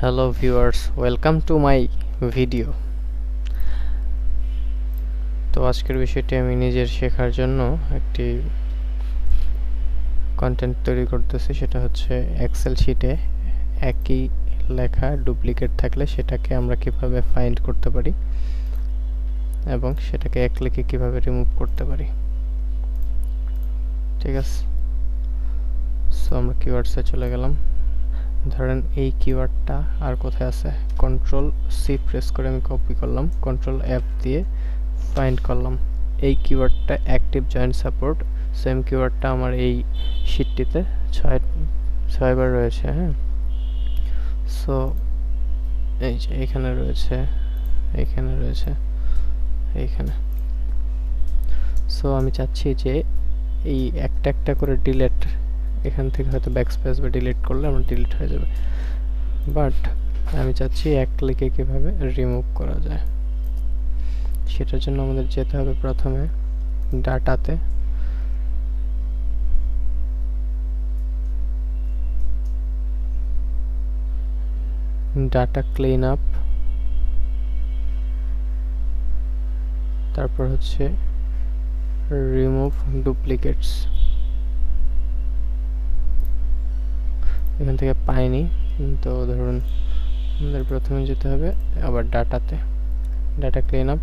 Hello viewers welcome to my video তো আজকের বিষয়টি আমি নিজের শেখার জন্য একটি কন্টেন্ট তৈরি করতেছি, সেটা হচ্ছে এক্সেল শিটে একই লেখা ডুপ্লিকেট থাকলে সেটাকে আমরা কীভাবে ফাইন্ড করতে পারি এবং সেটাকে এক ক্লিকে কীভাবে রিমুভ করতে পারি। ঠিক আছে? সো আমরা কিওয়ার্ডসে চলে গেলাম। ধরেন এই কিওয়ার্ডটা আর কোথায় আছে? কন্ট্রোল সি প্রেস করে আমি কপি করলাম কন্ট্রোল অ্যাপ দিয়ে ফাইন্ড করলাম। এই কিওয়ার্ডটা অ্যাক্টিভ জয়েন্ট সাপোর্ট সেম কিওয়ার্ডটা আমার এই শিটটিতে ছয়, ছয়বার রয়েছে হ্যাঁ? সো এই যে এখানে রয়েছে এইখানে রয়েছে, এইখানে। সো আমি চাচ্ছি যে এই একটা একটা করে ডিলেট এখান থেকে হয়তো ব্যাকস্পেস বা ডিলিট করলে আমার ডিলিট হয়ে যাবে। বাট আমি চাচ্ছি এক ক্লিকে কীভাবে রিমুভ করা যায়। সেটার জন্য আমাদের যেতে হবে প্রথমে ডাটাতে। ডাটা ক্লিন আপ তারপর হচ্ছে রিমুভ ডুপ্লিকেটস এখান থেকে পাইনি। তো ধরুন আমাদের প্রথমে যেতে হবে আবার ডাটাতে। ডাটা ক্লিন আপ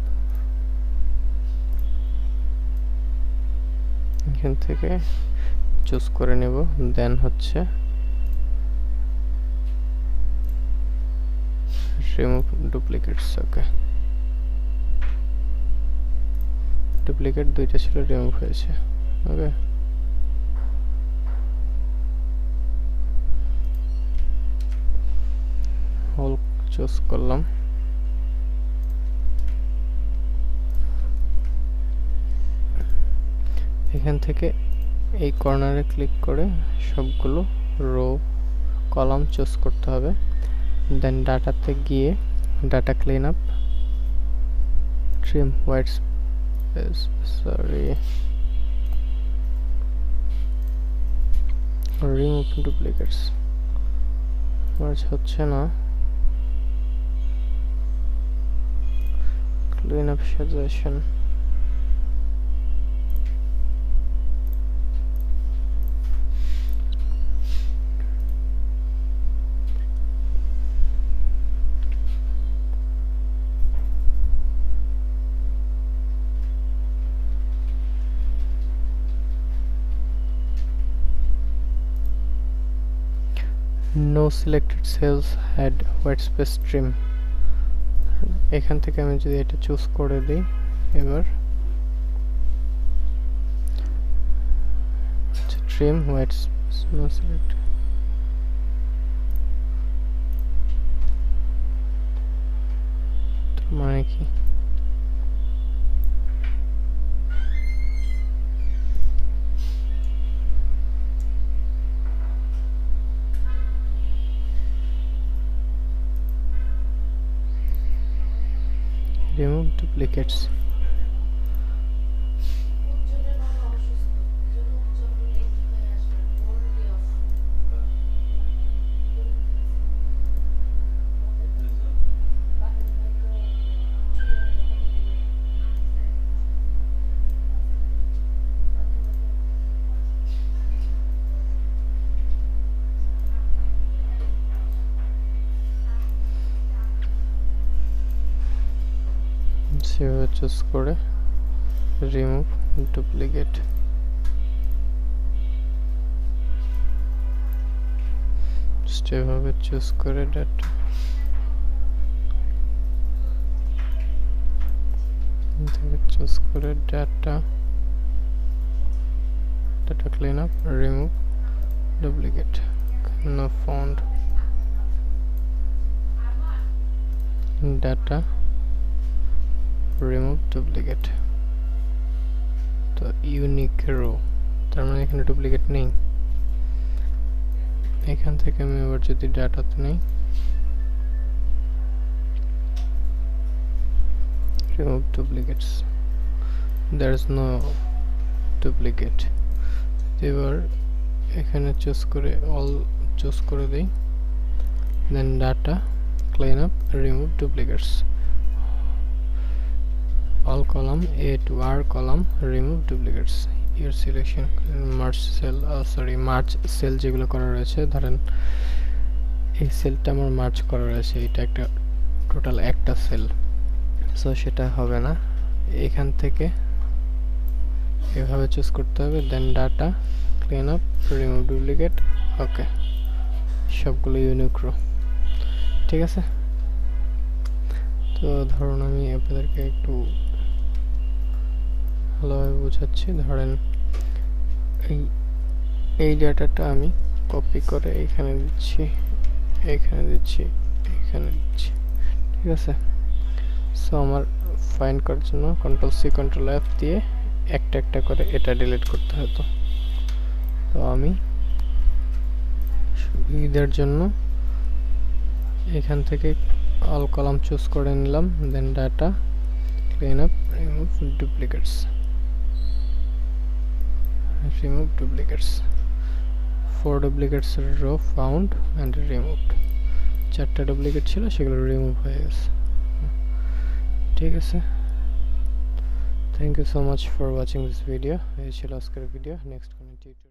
এখান থেকে চুজ করে নেব। দেন হচ্ছে রিমুভ ডুপ্লিকেটস ওকে ডুপ্লিকেট দুইটা ছিল রিমুভ হয়েছে ওকে চুজ করলাম। এখান থেকে এই কর্নারে ক্লিক করে সবগুলো রো কলাম চুজ করতে হবে। দেন ডাটাতে গিয়ে data clean up trim white sorry remove duplicates March হচ্ছে না। No selected cells had white space trim এখান থেকে আমি যদি এটা চুজ করে দিই এবার ট্রিম হোয়াইট সিলেক্ট মানে কি? duplicates. সেভাবে চুজ করে রিমুভ ডুপ্লিকেট চুজ করে ডাটা চুজ করে data data clean up remove duplicate no remove duplicate তো ইউনিক রো তার মানে এখানে ডুপ্লিকেট নেই। এখান থেকে আমি এবার যদি ডাটাতে নেই। Remove duplicates there is no duplicate এবার এখানে চুজ করে অল চুজ করে দিই। Then data, clean up, remove duplicates. All column a to r column remove duplicates. Your selection merge cell uh, sorry merge cell যেগুলো করা রয়েছে ধরেন এই সেলটা আমার মার্চ করা রয়েছে এটা একটা টোটাল একটা সেল সো সেটা হবে না। এখান থেকে এভাবে চুজ করতে হবে then data clean up remove duplicate okay সবগুলো ইউনিক রো ঠিক আছে? তো ধরুন আমি আপনাদেরকে একটু ভালোভাবে বোঝাচ্ছি, ধরেন এই এই ডাটাটা আমি কপি করে এইখানে দিচ্ছি এইখানে দিচ্ছি এইখানে দিচ্ছি, ঠিক আছে? সো আমার ফাইন্ড করার জন্য কন্ট্রোল সি কন্ট্রোল এফ দিয়ে একটা একটা করে এটা ডিলিট করতে হতো তো। আমি ঈদের জন্য এখান থেকে অল কলাম চুজ করে নিলাম then data clean up remove duplicates remove duplicates four duplicates row found and removed. চারটা ডুপ্লিকেট ছিল, সেগুলো রিমুভ হয়ে গেছে। ঠিক আছে? Thank you so much for watching this video এই ছিল আজকের ভিডিও নেক্সট কোনো টিউটোরিয়াল